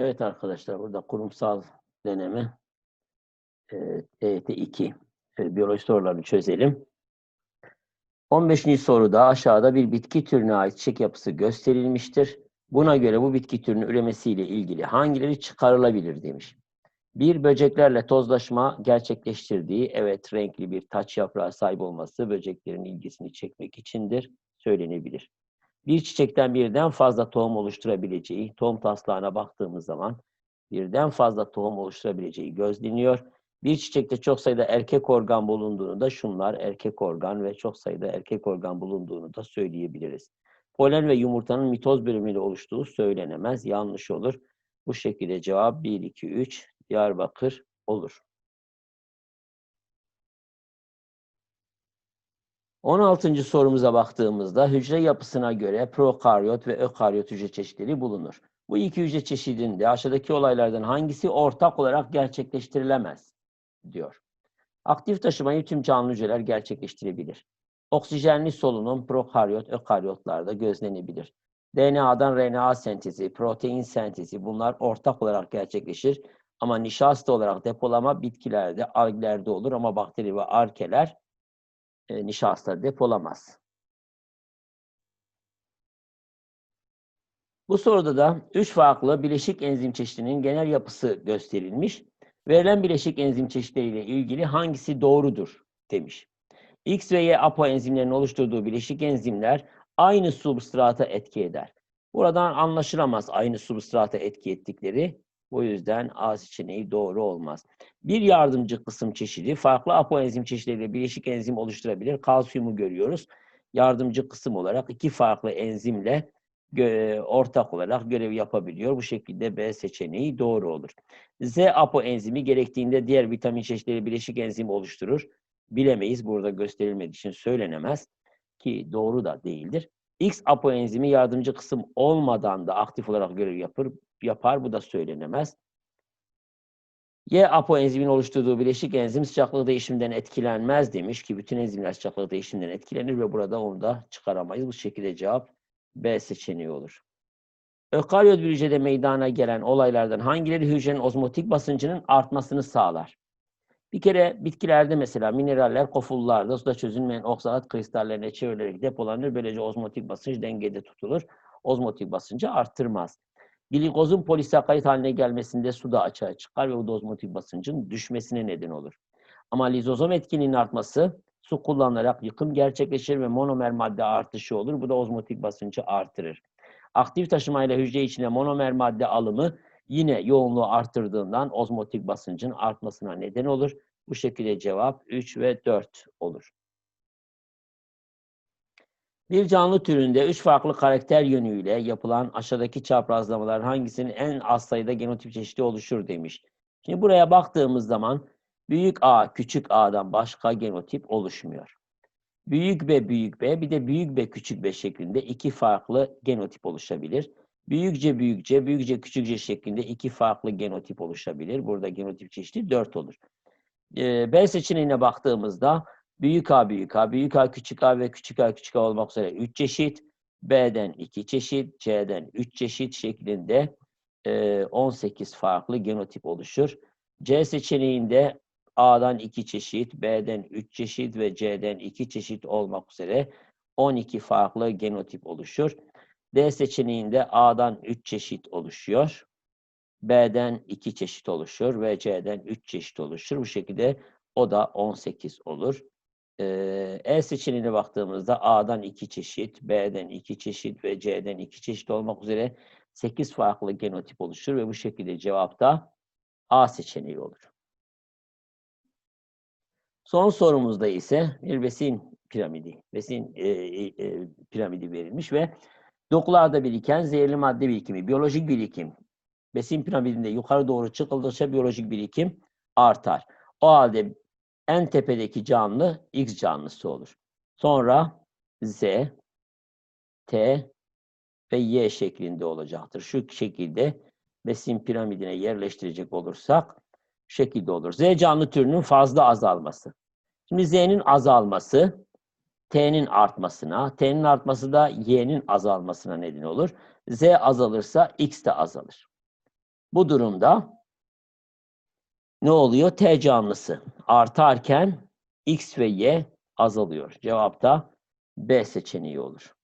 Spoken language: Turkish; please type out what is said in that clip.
Evet arkadaşlar burada kurumsal deneme e, TYT 2 Şöyle biyoloji sorularını çözelim. 15. soruda aşağıda bir bitki türüne ait çiçek yapısı gösterilmiştir. Buna göre bu bitki türünün üremesiyle ilgili hangileri çıkarılabilir demiş. Bir böceklerle tozlaşma gerçekleştirdiği, evet renkli bir taç yaprağı sahip olması böceklerin ilgisini çekmek içindir, söylenebilir. Bir çiçekten birden fazla tohum oluşturabileceği, tohum taslağına baktığımız zaman birden fazla tohum oluşturabileceği gözleniyor. Bir çiçekte çok sayıda erkek organ bulunduğunu da şunlar erkek organ ve çok sayıda erkek organ bulunduğunu da söyleyebiliriz. Polen ve yumurtanın mitoz bölümüyle oluştuğu söylenemez, yanlış olur. Bu şekilde cevap 1, 2, 3 Diyarbakır olur. 16. sorumuza baktığımızda hücre yapısına göre prokaryot ve ökaryot hücre çeşitleri bulunur. Bu iki hücre çeşidinde aşağıdaki olaylardan hangisi ortak olarak gerçekleştirilemez? diyor. Aktif taşımayı tüm canlı hücreler gerçekleştirebilir. Oksijenli solunum prokaryot, ökaryotlarda gözlenebilir. DNA'dan RNA sentezi, protein sentezi bunlar ortak olarak gerçekleşir. Ama nişasta olarak depolama bitkilerde, alglerde olur ama bakteri ve arkeler e, nişasta depolamaz. Bu soruda da üç farklı bileşik enzim çeşidinin genel yapısı gösterilmiş. Verilen bileşik enzim çeşitleriyle ilgili hangisi doğrudur demiş. X ve Y apoenzimlerin oluşturduğu bileşik enzimler aynı substrata etki eder. Buradan anlaşılamaz aynı substrata etki ettikleri. Bu yüzden A seçeneği doğru olmaz. Bir yardımcı kısım çeşidi farklı apoenzim çeşitleriyle bileşik enzim oluşturabilir. Kalsiyumu görüyoruz. Yardımcı kısım olarak iki farklı enzimle ortak olarak görev yapabiliyor. Bu şekilde B seçeneği doğru olur. Z apoenzimi gerektiğinde diğer vitamin çeşitleri bileşik enzim oluşturur. Bilemeyiz. Burada gösterilmediği için söylenemez. Ki doğru da değildir. X apoenzimi yardımcı kısım olmadan da aktif olarak görev yapar. Yapar. Bu da söylenemez. Y apoenzimin oluşturduğu bileşik enzim sıcaklık değişiminden etkilenmez demiş ki bütün enzimler sıcaklık değişiminden etkilenir ve burada onu da çıkaramayız. Bu şekilde cevap B seçeneği olur. Ökaryot bir hücrede meydana gelen olaylardan hangileri hücrenin ozmotik basıncının artmasını sağlar? Bir kere bitkilerde mesela mineraller kofullarda suda çözünmeyen oksalat kristallerine çevrilerek depolanır. Böylece ozmotik basınç dengede tutulur. Ozmotik basıncı arttırmaz. Glikozun polisakkarit haline gelmesinde su da açığa çıkar ve bu da ozmotik basıncın düşmesine neden olur. Ama lizozom etkinliğinin artması su kullanılarak yıkım gerçekleşir ve monomer madde artışı olur. Bu da ozmotik basıncı artırır. Aktif taşımayla hücre içine monomer madde alımı yine yoğunluğu artırdığından ozmotik basıncın artmasına neden olur. Bu şekilde cevap 3 ve 4 olur. Bir canlı türünde üç farklı karakter yönüyle yapılan aşağıdaki çaprazlamalar hangisinin en az sayıda genotip çeşidi oluşur demiş. Şimdi buraya baktığımız zaman büyük A, küçük A'dan başka genotip oluşmuyor. Büyük B, büyük B, bir de büyük B, küçük B şeklinde iki farklı genotip oluşabilir. Büyükçe, büyükçe, büyükçe, küçükçe şeklinde iki farklı genotip oluşabilir. Burada genotip çeşidi 4 olur. Ee, B seçeneğine baktığımızda büyük A, büyük A, büyük A, küçük A ve küçük A, küçük A olmak üzere 3 çeşit. B'den 2 çeşit, C'den 3 çeşit şeklinde 18 farklı genotip oluşur. C seçeneğinde A'dan 2 çeşit, B'den 3 çeşit ve C'den 2 çeşit olmak üzere 12 farklı genotip oluşur. D seçeneğinde A'dan 3 çeşit oluşuyor. B'den 2 çeşit oluşur ve C'den 3 çeşit oluşur. Bu şekilde o da 18 olur. E seçeneğine baktığımızda A'dan 2 çeşit, B'den 2 çeşit ve C'den 2 çeşit olmak üzere 8 farklı genotip oluşur ve bu şekilde cevapta A seçeneği olur. Son sorumuzda ise bir besin piramidi, besin e, e, piramidi verilmiş ve dokularda biriken zehirli madde birikimi, biyolojik birikim, besin piramidinde yukarı doğru çıkıldıkça biyolojik birikim artar. O halde en tepedeki canlı X canlısı olur. Sonra Z, T ve Y şeklinde olacaktır. Şu şekilde besin piramidine yerleştirecek olursak şekilde olur. Z canlı türünün fazla azalması. Şimdi Z'nin azalması T'nin artmasına, T'nin artması da Y'nin azalmasına neden olur. Z azalırsa X de azalır. Bu durumda ne oluyor? T canlısı artarken X ve Y azalıyor. Cevap da B seçeneği olur.